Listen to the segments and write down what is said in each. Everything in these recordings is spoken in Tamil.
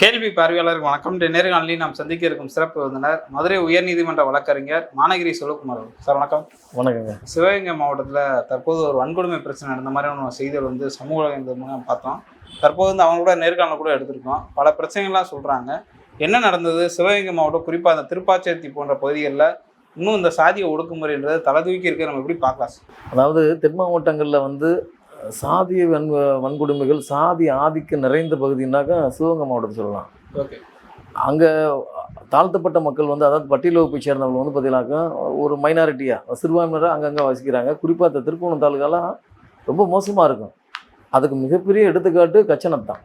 கேள்வி பார்வையாளருக்கு வணக்கம். நேர்காணலில் நாம் சந்திக்க இருக்கும் சிறப்பு விருந்தினர் மதுரை உயர்நீதிமன்ற வழக்கறிஞர் மானகிரி சிவகுமார் அவர்கள். சார் வணக்கம். வணக்கங்க. சிவகங்கை மாவட்டத்தில் தற்போது ஒரு வன்கொடுமை பிரச்சனை நடந்த மாதிரியான செய்திகள் வந்து சமூக மூலம் பார்த்தோம். தற்போது வந்து அவங்க கூட நேர்காணல் கூட எடுத்திருக்கோம். பல பிரச்சனைகள்லாம் சொல்கிறாங்க என்ன நடந்தது? சிவகங்கை மாவட்டம் குறிப்பாக அந்த திருப்பாச்சேர்த்தி போன்ற பகுதிகளில் இன்னும் இந்த சாதிய ஒடுக்குமுறைன்றது தலை தூக்கி இருக்க நம்ம எப்படி பார்க்கலாம்? அதாவது தென் மாவட்டங்களில் வந்து சாதிய வன் வன்கொடுமைகள் சாதி ஆதிக்கம் நிறைந்த பகுதினாக்கா சிவகங்கை மாவட்டத்தை சொல்லலாம். ஓகே. அங்கே தாழ்த்தப்பட்ட மக்கள் வந்து அதாவது பட்டியல் வகுப்பை சேர்ந்தவங்க வந்து பார்த்தீங்கன்னாக்கா ஒரு மைனாரிட்டியாக சிறுபான்மையினராக அங்கங்கே வசிக்கிறாங்க. குறிப்பாக இந்த திருப்பூணம் தாலுகாலாம் ரொம்ப மோசமாக இருக்கும். அதுக்கு மிகப்பெரிய எடுத்துக்காட்டு கச்சனம் தான்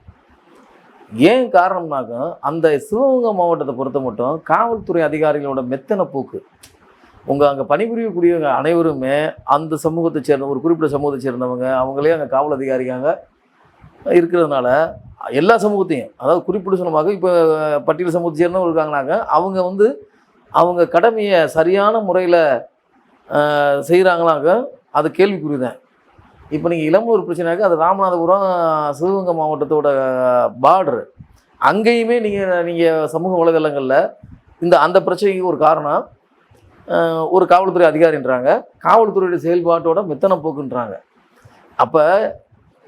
ஏன் காரணம்னாக்கா அந்த சிவகங்கை மாவட்டத்தை பொறுத்த மட்டும் காவல்துறை அதிகாரிகளோட மெத்தன போக்கு. உங்கள் அங்கே பணிபுரியக்கூடியவங்க அனைவருமே அந்த சமூகத்தை சேர்ந்த ஒரு குறிப்பிட்ட சமூகத்தை சேர்ந்தவங்க அவங்களே அங்கே காவல் அதிகாரிக்காங்க இருக்கிறதுனால எல்லா சமூகத்தையும் அதாவது குறிப்பிட்ட சமூகமாக இப்போ பட்டியல் சமூகத்தை சேர்ந்தவங்க இருக்காங்கனாக்க அவங்க வந்து அவங்க கடமையை சரியான முறையில் செய்கிறாங்களாக்க அது கேள்விக்குறி தான் இப்போ நீங்கள் இளம்பூர் பிரச்சனைக்கு அது ராமநாதபுரம் சிவகங்கை மாவட்டத்தோட பார்டரு அங்கேயுமே நீங்கள் நீங்கள் சமூக வலைதளங்களில் இந்த அந்த பிரச்சனைக்கு ஒரு காரணம் ஒரு காவல்துறை அதிகாரின்றாங்க. காவல்துறையுடைய செயல்பாட்டோட மெத்தனை போக்குன்றாங்க. அப்போ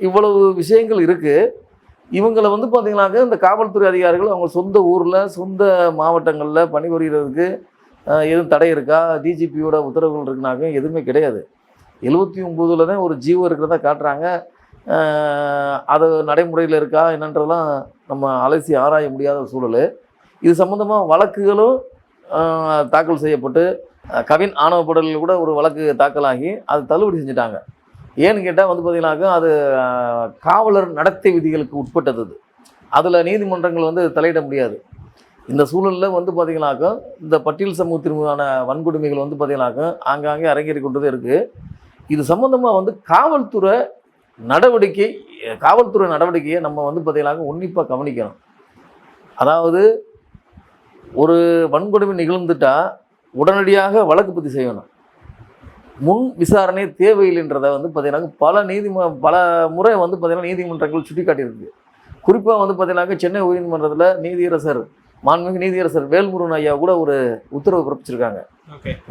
இவ்வளவு விஷயங்கள் இருக்குது இவங்களை வந்து பார்த்திங்கனாக்கா இந்த காவல்துறை அதிகாரிகள் அவங்க சொந்த ஊரில் சொந்த மாவட்டங்களில் பணிபுரிகிறதுக்கு எதுவும் தடை இருக்கா? டிஜிபியோட உத்தரவுகள் இருக்குனாக்க எதுவுமே கிடையாது. எழுபத்தி ஒம்போதில் தான் ஒரு ஜீவோ இருக்கிறதா காட்டுறாங்க. அது நடைமுறையில் இருக்கா? என்னன்றதெல்லாம் நம்ம அலசி ஆராய முடியாத சூழல். இது சம்மந்தமாக வழக்குகளும் தாக்கல் செய்யப்பட்டு கவின் ஆணவப்படலில் கூட ஒரு வழக்கு தாக்கலாகி அது தள்ளுபடி செஞ்சுட்டாங்க. ஏன்னு கேட்டால் வந்து பார்த்தீங்கன்னாக்கா அது காவலர் நடத்தை விதிகளுக்கு உட்பட்டது அதில் நீதிமன்றங்கள் வந்து தலையிட முடியாது. இந்த சூழலில் வந்து பார்த்தீங்கன்னாக்கா இந்த பட்டியல் சமூகத்திற்கான வன்கொடுமைகள் வந்து பார்த்தீங்கன்னாக்கா ஆங்காங்கே அரங்கேறி கொண்டதே இருக்குது இது சம்மந்தமாக வந்து காவல்துறை நடவடிக்கை காவல்துறை நடவடிக்கையை நம்ம வந்து பார்த்தீங்கன்னாக்கா உன்னிப்பாக கவனிக்கணும். அதாவது ஒரு வன்கொடுமை நிகழ்ந்துட்டா உடனடியாக வழக்கு பதிவு செய்யணும். முன் விசாரணை தேவையில்லைன்றதை வந்து பார்த்தீங்கன்னா பல நீதிம பல முறை வந்து பார்த்தீங்கன்னா நீதிமன்றங்கள் சுட்டி காட்டியிருக்கு குறிப்பாக வந்து பார்த்தீங்கன்னாக்க சென்னை உயர்நீதிமன்றத்தில் நீதியரசர் மாண்புமிகு நீதியரசர் வேல்முருகன் ஐயா கூட ஒரு உத்தரவு பிறப்பிச்சிருக்காங்க.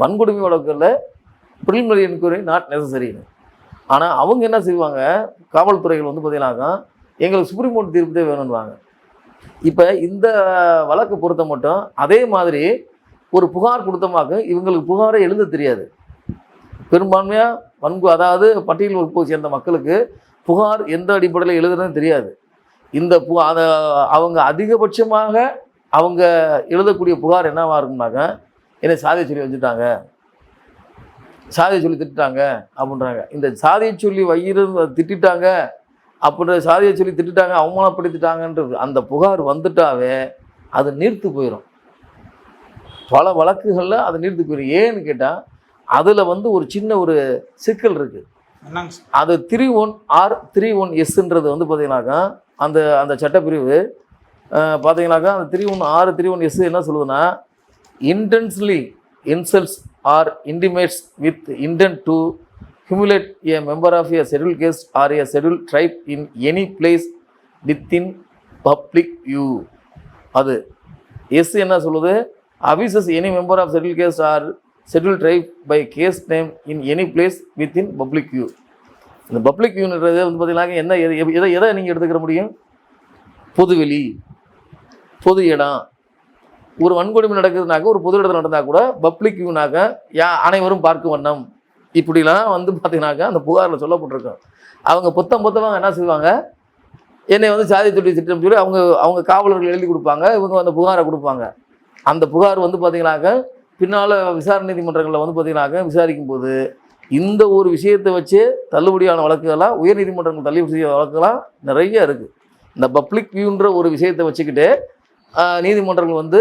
வன்கொடுமை வழக்குகளில் ப்ரிலிமினரி என்கொயரி நாட் நெசசரின்னு ஆனால் அவங்க என்ன செய்வாங்க? காவல்துறைகள் வந்து பார்த்தீங்கன்னாக்கா எங்களுக்கு சுப்ரீம் கோர்ட் தீர்ப்பு வேணும்னுவாங்க இப்போ இந்த வழக்கு பொறுத்த மட்டும் அதே மாதிரி ஒரு புகார் கொடுத்தமாக்க இவங்களுக்கு புகாரை எழுத தெரியாது. பெரும்பான்மையாக வன்கு அதாவது பட்டியல் வகுப்பை சேர்ந்த மக்களுக்கு புகார் எந்த அடிப்படையில் எழுதுறதுன்னு தெரியாது. இந்த பு அதை அவங்க அதிகபட்சமாக அவங்க எழுதக்கூடிய புகார் என்னவாக இருக்கும்னாக்க என்னை சாதியை சொல்லி வச்சுட்டாங்க. சாதியை சொல்லி திட்டாங்க அப்படின்றாங்க. இந்த சாதியை சொல்லி வயிறு திட்டிட்டாங்க. அப்படின்ற சாதியை சொல்லி திட்டுட்டாங்க அவமானப்படுத்திட்டாங்கன்றது அந்த புகார் வந்துட்டாவே அது நீர்த்து போயிடும் பல வழக்குகளில் அது நீர்த்து போயிடும் ஏன்னு கேட்டால் அதில் வந்து ஒரு சின்ன ஒரு சிக்கல் இருக்குது? அது three one R three one எஸ்ன்றது வந்து பார்த்தீங்கன்னாக்கா அந்த அந்த சட்டப்பிரிவு அஹ், பார்த்தீங்கன்னாக்கா அந்த three one R three one S என்ன சொல்லுதுன்னா intensely insults or intimidates with intent to humiliate a member of a scheduled caste or a scheduled tribe in any place in public view அது. எஸ் என்ன சொல்லுது? Abuses any member of scheduled caste or scheduled tribe by caste name in any place within public view இந்த பப்ளிக் வியூன்றது வந்து பார்த்தீங்கன்னா என்ன எதை எதை நீங்கள் எடுத்துக்கிற முடியும்? பொதுவெளி. பொது இடம். ஒரு வன்கொடுமை நடக்குதுனாக்க ஒரு பொது இடத்துல நடந்தால் கூட பப்ளிக் வியூனாக்க யா அனைவரும் பார்க்க வண்ணம். இப்படிலாம் வந்து பார்த்தீங்கன்னாக்கா அந்த புகாரில் சொல்லப்பட்டிருக்கும். அவங்க புத்தம் புத்தமாக என்ன செய்வாங்க? என்னை வந்து சாதி தொட்டி திட்டம் சொல்லி அவங்க அவங்க காவலர்கள் எழுதி கொடுப்பாங்க இவங்க அந்த புகாரை கொடுப்பாங்க. அந்த புகார் வந்து பார்த்தீங்கன்னாக்க பின்னால் விசாரணை நீதிமன்றங்களில் வந்து பார்த்தீங்கன்னாக்க விசாரிக்கும் போது இந்த ஒரு விஷயத்தை வச்சு தள்ளுபடியான வழக்குகளாக உயர் நீதிமன்றங்கள் தள்ளுபடி செய்ய வழக்குகளாக நிறைய இருக்குது இந்த பப்ளிக் வியூன்ற ஒரு விஷயத்தை வச்சுக்கிட்டு நீதிமன்றங்கள் வந்து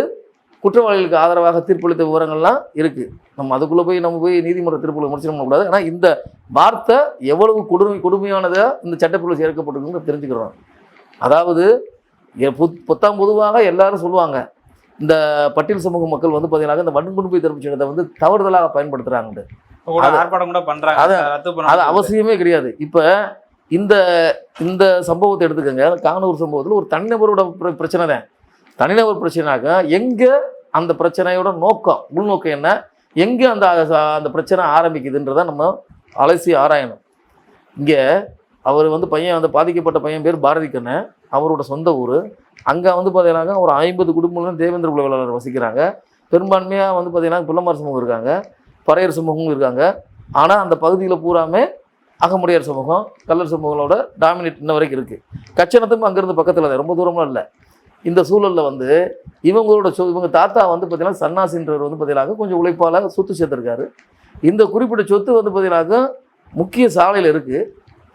குற்றவாளிகளுக்கு ஆதரவாக தீர்ப்பளித்த விவரங்கள்லாம் இருக்குது நம்ம அதுக்குள்ளே போய் நம்ம போய் நீதிமன்ற தீர்ப்புகளை முடிச்சு பண்ணக்கூடாது ஆனால் இந்த வார்த்தை எவ்வளவு கொடுமை கொடுமையானதாக இந்த சட்டப்பிரிவில் சேர்க்கப்பட்டிருக்குன்னு தெரிஞ்சுக்கிறோம். அதாவது பொத்தாம் பொதுவாக எல்லாரும் சொல்லுவாங்க இந்த பட்டியல் சமூக மக்கள் வந்து பார்த்தீங்கன்னா இந்த வன்கொடுமை தடுப்பு சட்டத்தை வந்து தவறுதலாக பயன்படுத்துகிறாங்க அது- அவசியமே கிடையாது. இப்போ இந்த இந்த சம்பவத்தை எடுத்துக்கோங்க. காணூர் சம்பவத்தில் ஒரு தனிநபரோட பிர- பிரச்சனை தான். தனிநபர் பிரச்சனைனாக்கா எங்கே அந்த பிரச்சனையோட நோக்கம் உள்நோக்கம் என்ன? எங்கே அந்த அந்த பிரச்சனை ஆரம்பிக்குதுன்றதை நம்ம அலசி ஆராயணும். இங்கே அவர் வந்து பையன் வந்து பாதிக்கப்பட்ட பையன் பேர் பாரதி கண்ணன் அவரோட சொந்த ஊர். அங்கே வந்து பார்த்தீங்கன்னாக்கா ஒரு ஐம்பது குடும்பங்களும் தேவேந்திர குலவேளாளர் வசிக்கிறாங்க. பெரும்பான்மையாக வந்து பார்த்தீங்கன்னா பிள்ளமார் சமூகம் இருக்காங்க. பறையர் சமூகமும் இருக்காங்க. ஆனால் அந்த பகுதியில் பூராமே அகமுடையார் சமூகம் கல்லர் சமூகங்களோட டாமினேட் இன்ன வரைக்கும் இருக்குது கச்சனத்தும் அங்கேருந்து பக்கத்தில் தான் ரொம்ப தூரமாக இல்லை. இந்த சூழலில் வந்து இவங்களோட சொ இவங்க தாத்தா வந்து பார்த்தீங்கன்னா சன்னாசின்றவர் வந்து பார்த்தீங்கன்னா கொஞ்சம் உழைப்பால் சொத்து சேர்த்துருக்காரு. இந்த குறிப்பிட்ட சொத்து வந்து பார்த்தீங்கன்னாக்கா முக்கிய சாலையில் இருக்குது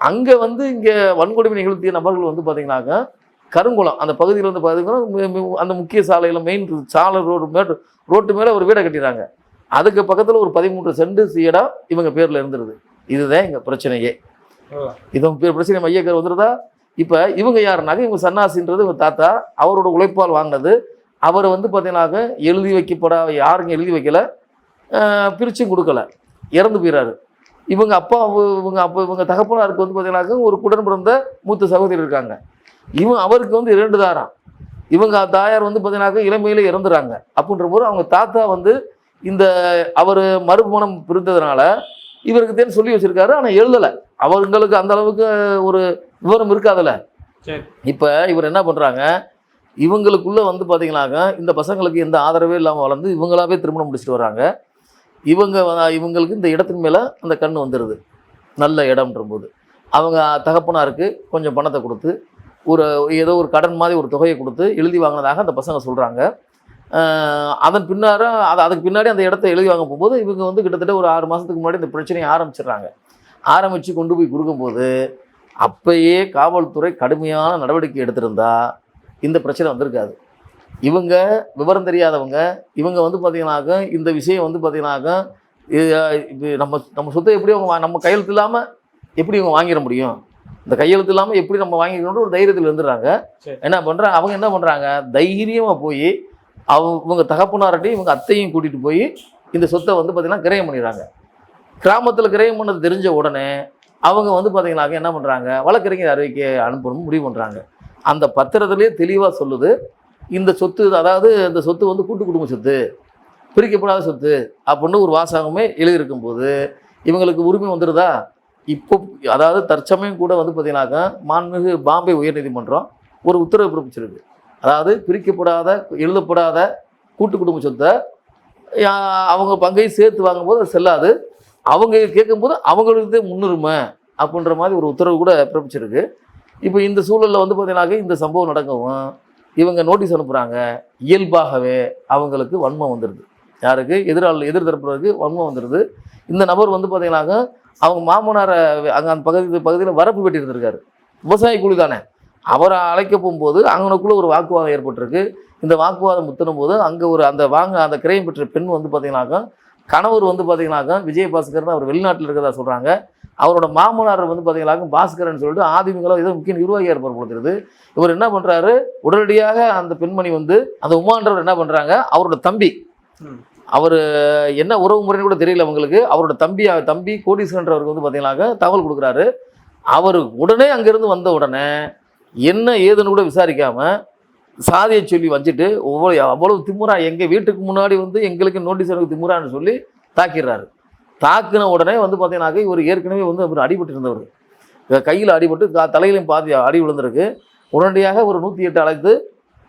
அங்கே வந்து இங்கே வன்கொடுமை நிகழ்த்திய நபர்கள் வந்து பார்த்தீங்கன்னாக்கா கருங்குளம் அந்த பகுதியில் வந்து பார்த்தீங்கன்னா அந்த முக்கிய சாலையில் மெயின் சாலை ரோடு மேட்டு ரோட்டு மேலே ஒரு வீடை கட்டிடுறாங்க. அதுக்கு பக்கத்தில் ஒரு பதிமூன்று சென்ட் இடம் இவங்க பேரில் இருந்துருது. இதுதான் எங்கள் பிரச்சனையே. பேர் பிரச்சனை மையக்கர் வந்துருதா? இப்போ இவங்க யாருனாக்க இவங்க சன்னாசின்றது இவங்க தாத்தா அவரோட உழைப்பால் வாங்கினது. அவர் வந்து பார்த்தீங்கன்னாக்க எழுதி வைக்கப்படா யாருங்க எழுதி வைக்கல? பிரிச்சும் கொடுக்கல. இறந்து போயிறாரு. இவங்க அப்பா அவ- இவங்க அப்போ இவங்க தகப்பனாருக்கு வந்து பார்த்தீங்கன்னாக்க ஒரு குடன் பிறந்த மூத்த சகோதரி இருக்காங்க. இவன் அவருக்கு வந்து இரண்டு தாரம் இவங்க தாயார் வந்து பார்த்தீங்கன்னாக்க இளமையில இறந்துறாங்க. அப்படின்ற போது அவங்க தாத்தா வந்து இந்த அவர் மறுமணம் பிரிந்ததுனால இவருக்கு தான் சொல்லி வச்சிருக்காரு ஆனால் எழுதலை. அவங்களுக்கு அந்த அளவுக்கு ஒரு விவரம் இருக்காதுல்ல. சரி. இப்போ இவர் என்ன பண்ணுறாங்க இவங்களுக்குள்ள வந்து பார்த்தீங்கன்னாக்க இந்த பசங்களுக்கு எந்த ஆதரவே இல்லாமல் வளர்ந்து இவங்களாவே திருமணம் முடிச்சுட்டு வராங்க. இவங்க இவங்களுக்கு இந்த இடத்தின் மேலே அந்த கண் வந்துடுது நல்ல இடம்ன்ற போது அவங்க தகப்பனாருக்கு கொஞ்சம் பணத்தை கொடுத்து ஒரு ஏதோ ஒரு கடன் மாதிரி ஒரு தொகையை கொடுத்து எழுதி வாங்கினதாக அந்த பசங்க சொல்கிறாங்க அதன் பின்னார அது அதுக்கு பின்னாடி அந்த இடத்த எழுதி வாங்க போகும்போது இவங்க வந்து கிட்டத்தட்ட ஒரு ஆறு மாதத்துக்கு முன்னாடி இந்த பிரச்சனையை ஆரம்பிச்சிடுறாங்க. ஆரம்பித்து கொண்டு போய் கொடுக்கும்போது அப்பயே காவல்துறை கடுமையான நடவடிக்கை எடுத்திருந்தா இந்த பிரச்சனை வந்திருக்காது. இவங்க விவரம் தெரியாதவங்க இவங்க வந்து பார்த்தீங்கன்னாக்க இந்த விஷயம் வந்து பார்த்தீங்கன்னாக்க நம்ம நம்ம சொத்தை எப்படி அவங்க வா- நம்ம கையெழுத்து இல்லாமல் எப்படி இவங்க வாங்கிட முடியும்? இந்த கையெழுத்து இல்லாமல் எப்படி நம்ம வாங்கிக்கணும்னு ஒரு தைரியத்தில் இருந்துடுறாங்க. என்ன பண்ணுறாங்க அவங்க என்ன பண்ணுறாங்க தைரியமாக போய் அவங்க இவங்க தகப்பனார்ட்டையும் இவங்க அத்தையும் கூட்டிகிட்டு போய் இந்த சொத்தை வந்து பார்த்திங்கன்னா கிரயம் பண்ணிடுறாங்க. கிராமத்தில் கிரயம் பண்ணது தெரிஞ்ச உடனே அவங்க வந்து பார்த்திங்கனாக்க என்ன பண்ணுறாங்க வழக்கறிஞர் அறிவிக்க அனுப்பணும் முடிவு பண்ணுறாங்க அந்த பத்திரத்துலேயே தெளிவாக சொல்லுது இந்த சொத்து அதாவது இந்த சொத்து வந்து கூட்டு குடும்ப சொத்து பிரிக்கப்படாத சொத்து அப்படின்னு ஒரு வாசகமே எழுதியிருக்கும்போது இவங்களுக்கு உரிமை வந்துடுதா இப்போ அதாவது தற்சமயம் கூட வந்து பார்த்திங்கனாக்கா மாண்புமிகு பாம்பே உயர்நீதிமன்றம் ஒரு உத்தரவு பிறப்பிச்சிருக்கு. அதாவது பிரிக்கப்படாத எழுதப்படாத கூட்டு குடும்ப சொத்தை அவங்க பங்கையும் சேர்த்து வாங்கும்போது அது செல்லாது. அவங்க கேட்கும்போது அவங்களுக்கு முன்னுரிமை அப்படின்ற மாதிரி ஒரு உத்தரவு கூட பிறப்பிச்சிருக்கு. இப்போ இந்த சூழலில் வந்து பார்த்தீங்கன்னாக்க இந்த சம்பவம் நடக்கவும் இவங்க நோட்டீஸ் அனுப்புகிறாங்க இயல்பாகவே அவங்களுக்கு வன்மம் வந்துடுது யாருக்கு? எதிராளி எதிர் தரப்புறதுக்கு வன்மம் வந்துடுது இந்த நபர் வந்து பார்த்தீங்கன்னாக்க அவங்க மாமனாரை அங்கே அந்த பகுதி பகுதியில் வரப்பு வெட்டி இருந்திருக்காரு விவசாய கூலி தானே. அவரை அழைக்க போகும்போது அவங்களுக்குள்ள ஒரு வாக்குவாதம் ஏற்பட்டிருக்கு. இந்த வாக்குவாதம் முத்தினும் போது அங்கே ஒரு அந்த வாங்க அந்த கிரயம் பெற்ற பெண் வந்து பார்த்தீங்கன்னாக்கா கணவர் வந்து பார்த்தீங்கன்னாக்கா விஜயபாஸ்கர்னு அவர் வெளிநாட்டில் இருக்கிறதா சொல்கிறாங்க அவரோட மாமனார் வந்து பார்த்தீங்கன்னாக்கா பாஸ்கரன் சொல்லிட்டு ஆதிமங்களோ ஏதோ முக்கிய நிர்வாகியாக இருப்பார் தெரியுது இவர் என்ன பண்ணுறாரு உடனடியாக அந்த பெண்மணி வந்து அந்த உமான்றவர் என்ன பண்ணுறாங்க அவரோட தம்பி. அவர் என்ன உறவு முறைன்னு கூட தெரியல அவங்களுக்கு. அவரோட தம்பி தம்பி கோடீஸ்வரன்றவருக்கு வந்து பார்த்தீங்கன்னாக்கா தகவல் கொடுக்குறாரு. அவர் உடனே அங்கேருந்து வந்த உடனே என்ன ஏதுன்னு கூட விசாரிக்காமல் சாதியை சொல்லி வச்சுட்டு ஒவ்வொரு அவ்வளவு திமுறா எங்கள் வீட்டுக்கு முன்னாடி வந்து எங்களுக்கு நோட்டீஸ் எனக்கு திமுறான்னு சொல்லி தாக்கிடுறாரு. தாக்குன உடனே வந்து பார்த்தீங்கன்னாக்க இவர் ஏற்கனவே வந்து அவர் அடிபட்டு இருந்தவர் கையில் அடிபட்டு கா தலையிலையும் பாதி அடி விழுந்திருக்கு. உடனடியாக ஒரு நூற்றி எட்டு அழைத்து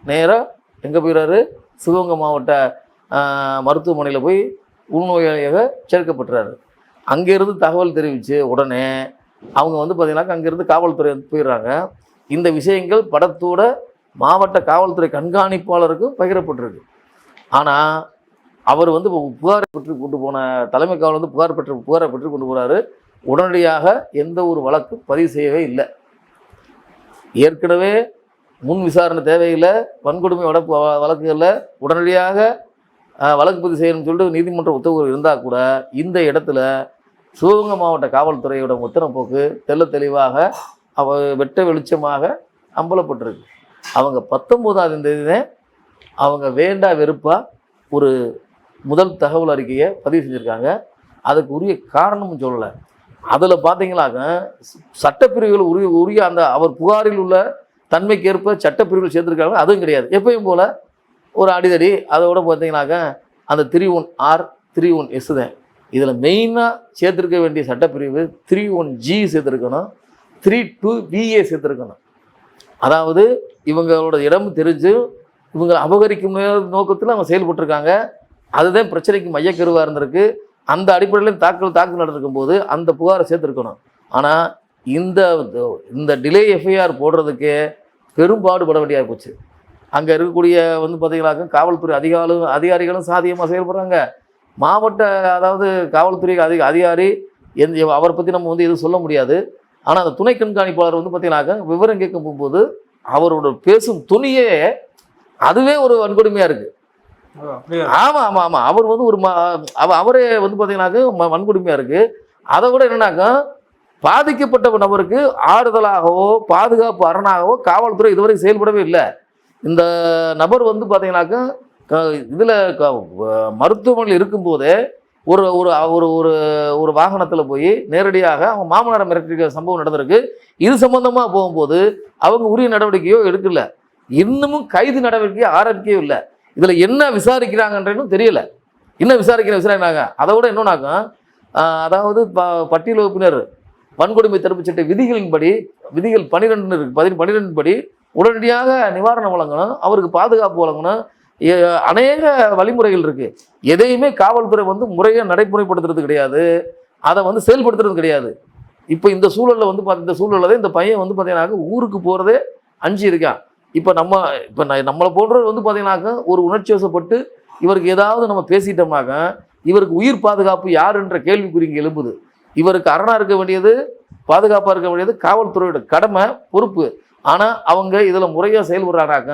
நேராக எங்கே போயிடுறாரு சிவகங்கை மாவட்ட மருத்துவமனையில் போய் உள்நோயாளியாக சேர்க்கப்பட்டுறாரு. அங்கேருந்து தகவல் தெரிவித்து உடனே அவங்க வந்து பார்த்திங்கனாக்கா அங்கேருந்து காவல்துறை போயிடுறாங்க. இந்த விஷயங்கள் படத்தோட மாவட்ட காவல்துறை கண்காணிப்பாளருக்கும் பகிரப்பட்டிருக்கு. ஆனால் அவர் வந்து புகார் பெற்று கொண்டு போன தலைமை காவல் வந்து புகார் பெற்று புகாரை பெற்று கொண்டு போகிறாரு உடனடியாக எந்த ஒரு வழக்கும் பதிவு செய்யவே இல்லை. ஏற்கனவே முன் விசாரணை தேவையில்லை வன்கொடுமை வழக்கு வழக்குகளில் உடனடியாக வழக்கு பதிவு செய்யணும்னு சொல்லிட்டு நீதிமன்ற உத்தரவு இருந்தால் கூட இந்த இடத்துல சிவகங்கை மாவட்ட காவல்துறையோட உத்தரவு போக்கு தெள்ள தெளிவாக அவ வெட்ட வெளிச்சமாக அம்பலப்பட்டிருக்கு. அவங்க பத்தொம்போதாம் தேதி அவங்க வேண்டா வெறுப்பாக ஒரு முதல் தகவல் அறிக்கையை பதிவு செஞ்சுருக்காங்க. அதுக்கு உரிய காரணமும் சொல்லலை. அதில் பார்த்தீங்களாக்க சட்டப்பிரிவுகள் உரிய உரிய அந்த அவர் புகாரில் உள்ள தன்மைக்கேற்ப சட்டப்பிரிவுகள் சேர்த்துருக்காங்க. அதுவும் கிடையாது. எப்பயும் போல் ஒரு அடிதடி அதோட பார்த்தீங்கன்னாக்க அந்த three one R three one S தான். இதில் மெயினாக சேர்த்துருக்க வேண்டிய சட்டப்பிரிவு த்ரீ ஒன் ஜி சேர்த்துருக்கணும். த்ரீ டூ பிஏ சேர்த்துருக்கணும். அதாவது இவங்களோட இடம் தெரிஞ்சு இவங்க அபகரிக்கும் நோக்கத்தில் அவங்க செயல்பட்டுருக்காங்க. அதுதான் பிரச்சனைக்கு மையக்கருவாக இருந்திருக்கு. அந்த அடிப்படையில் தாக்கல் தாக்கல் நடந்திருக்கும் போது அந்த புகாரை சேர்த்துருக்கணும். ஆனால் இந்த இந்த டிலே எஃப்ஐஆர் போடுறதுக்கு பெரும்பாடுபட வேண்டியாக போச்சு அங்கே இருக்கக்கூடிய வந்து பார்த்தீங்கன்னாக்க காவல்துறை அதிகாலும் அதிகாரிகளும் சாதியமாக செயல்படுறாங்க. மாவட்ட அதாவது காவல்துறை அதிக அதிகாரி எந்த அவரை பற்றி நம்ம வந்து எதுவும் சொல்ல முடியாது. ஆனால் அந்த துணை கண்காணிப்பாளர் வந்து பார்த்தீங்கன்னாக்க விவரம் கேட்க போகும்போது அவரோட பேசும் துணியே அதுவே ஒரு வன்கொடுமையாக இருக்குது ஆமாம் ஆமாம் ஆமாம் அவர் வந்து ஒரு அவரே வந்து பார்த்தீங்கன்னாக்க வன்கொடுமையாக இருக்குது அதை விட என்னன்னாக்கா பாதிக்கப்பட்ட நபருக்கு ஆறுதலாகவோ பாதுகாப்பு அரணாகவோ காவல்துறை இதுவரை செயல்படவே இல்லை. இந்த நபர் வந்து பார்த்தீங்கன்னாக்கா இதில் மருத்துவமனையில் இருக்கும்போதே ஒரு ஒரு ஒரு ஒரு ஒரு வாகனத்தில் போய் நேரடியாக அவங்க மாமனாரை மிரட்டிருக்கிற சம்பவம் நடந்திருக்கு. இது சம்பந்தமாக போகும்போது அவங்க உரிய நடவடிக்கையோ எடுக்கல. இன்னமும் கைது நடவடிக்கையோ ஆரம்பிக்கவே இல்லை. இதில் என்ன விசாரிக்கிறாங்கன்றதும் தெரியல. என்ன விசாரிக்கிற விசாரிக்கிறாங்க. அதை விட என்னன்னாக்கா அதாவது ப பட்டியல் வகுப்பினர் வன்கொடுமை தடுப்புச் சட்ட விதிகளின்படி விதிகள் பனிரெண்டு இருக்கு பதினெண்டு பன்னிரெண்டு படி உடனடியாக நிவாரணம் வழங்கணும் அவருக்கு பாதுகாப்பு வழங்கணும் அநேக வழிமுறைகள் இருக்குது எதையுமே காவல்துறை வந்து முறையாக நடைமுறைப்படுத்துறது கிடையாது. அதை வந்து செயல்படுத்துறது கிடையாது. இப்போ இந்த சூழலில் வந்து பார்த்து இந்த சூழலில் தான் இந்த பையன் வந்து பார்த்தீங்கன்னாக்க ஊருக்கு போகிறதே அஞ்சு இருக்கான். இப்போ நம்ம இப்போ நான் நம்மளை போன்றவர் வந்து பார்த்தீங்கன்னாக்க ஒரு உணர்ச்சி வசப்பட்டு இவருக்கு ஏதாவது நம்ம பேசிட்டோம்னாக்க இவருக்கு உயிர் பாதுகாப்பு யாருன்ற கேள்விக்குறி இங்கே எழும்புது. இவருக்கு அரணாக இருக்க வேண்டியது பாதுகாப்பாக இருக்க வேண்டியது காவல்துறையோட கடமை பொறுப்பு. ஆனால் அவங்க இதில் முறையாக செயல்படுறாங்கனாக்க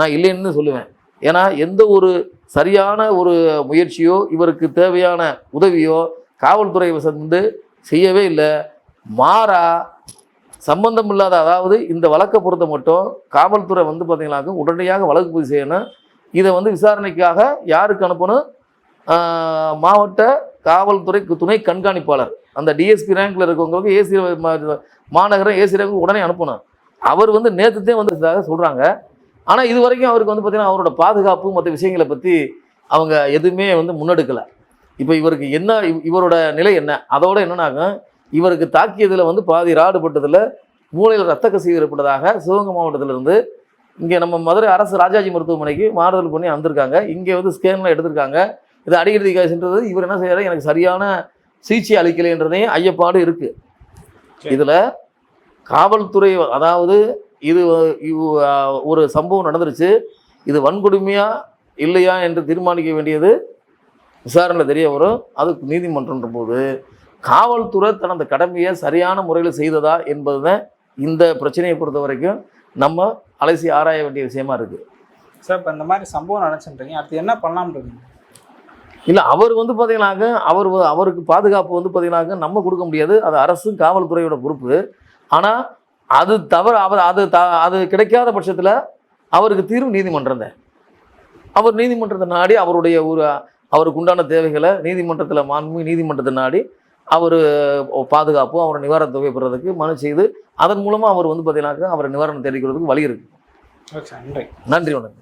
நான் இல்லைன்னு சொல்லுவேன். ஏன்னா எந்த ஒரு சரியான ஒரு முயற்சியோ இவருக்கு தேவையான உதவியோ காவல்துறை வந்து செய்யவே இல்லை. மாறா சம்பந்தம் இல்லாத அதாவது இந்த வழக்கை பொறுத்த மட்டும் காவல்துறை வந்து பார்த்தீங்கன்னாக்க உடனடியாக வழக்கு பதிவு செய்யணும். இதை வந்து விசாரணைக்காக யாருக்கு அனுப்பணும்? மாவட்ட காவல்துறை துணை கண்காணிப்பாளர் அந்த டிஎஸ்பி ரேங்கில் இருக்கவங்களுக்கு ஏசி மாநகரம் ஏசி ரேங்க் உடனே அனுப்பணும். அவர் வந்து நேற்றுத்தே வந்து சொல்கிறாங்க ஆனால் இது வரைக்கும் அவருக்கு வந்து பார்த்தீங்கன்னா அவரோட பாதுகாப்பு மற்ற விஷயங்களை பற்றி அவங்க எதுவுமே வந்து முன்னெடுக்கலை. இப்போ இவருக்கு என்ன இவ- இவரோட நிலை என்ன? அதோட என்னன்னாக்க இவருக்கு தாக்கியதில் வந்து பாதி ராடுபட்டதில் மூளையில் ரத்த கசிவு ஏற்பட்டதாக சிவகங்கை மாவட்டத்திலிருந்து இங்கே நம்ம மதுரை அரசு ராஜாஜி மருத்துவமனைக்கு மாறுதல் பண்ணி வந்திருக்காங்க இங்கே வந்து ஸ்கேன்லாம் எடுத்திருக்காங்க. இது அடிக்கடி சென்றது இவர் என்ன செய்யறாரு எனக்கு சரியான சிகிச்சை அளிக்கலைன்றதையும் ஐயப்பாடு இருக்கு. சரி. இதில் காவல்துறை அதாவது இது ஒரு சம்பவம் நடந்துருச்சு. இது வன்கொடுமையா இல்லையா என்று தீர்மானிக்க வேண்டியது விசாரணையில் தெரிய வரும். அது நீதிமன்றம்ன்ற போது காவல்துறை தனது கடமையை சரியான முறையில் செய்ததா என்பது தான் இந்த பிரச்சனையை பொறுத்த வரைக்கும் நம்ம அலசி ஆராய வேண்டிய விஷயமா இருக்கு. சார் இப்போ இந்த மாதிரி சம்பவம் நினச்சின்றீங்க அடுத்து என்ன பண்ணலாம்னு இருக்கீங்க? இல்லை அவர் வந்து பார்த்தீங்கன்னாக்க அவர் அவருக்கு பாதுகாப்பு வந்து பார்த்தீங்கன்னாக்க நம்ம கொடுக்க முடியாது. அது அரசு காவல்துறையோட பொறுப்பு. ஆனால் அது தவறு அவர் அது த அது கிடைக்காத பட்சத்தில் அவருக்கு தீர்வு நீதிமன்றம் தான். அவர் நீதிமன்றத்தை நாடி அவருடைய ஒரு அவருக்கு உண்டான தேவைகளை நீதிமன்றத்தில் மாண்பு நீதிமன்றத்தை நாடி அவர் பாதுகாப்பு அவரை நிவாரண தொகை பெறதுக்கு மனு செய்து அதன் மூலமாக அவர் வந்து பார்த்தீங்கன்னாக்க அவரை நிவாரணம் தெரிவிக்கிறதுக்கு வழி இருக்கு. ஓகே சார் நன்றி. நன்றி வணக்கம்.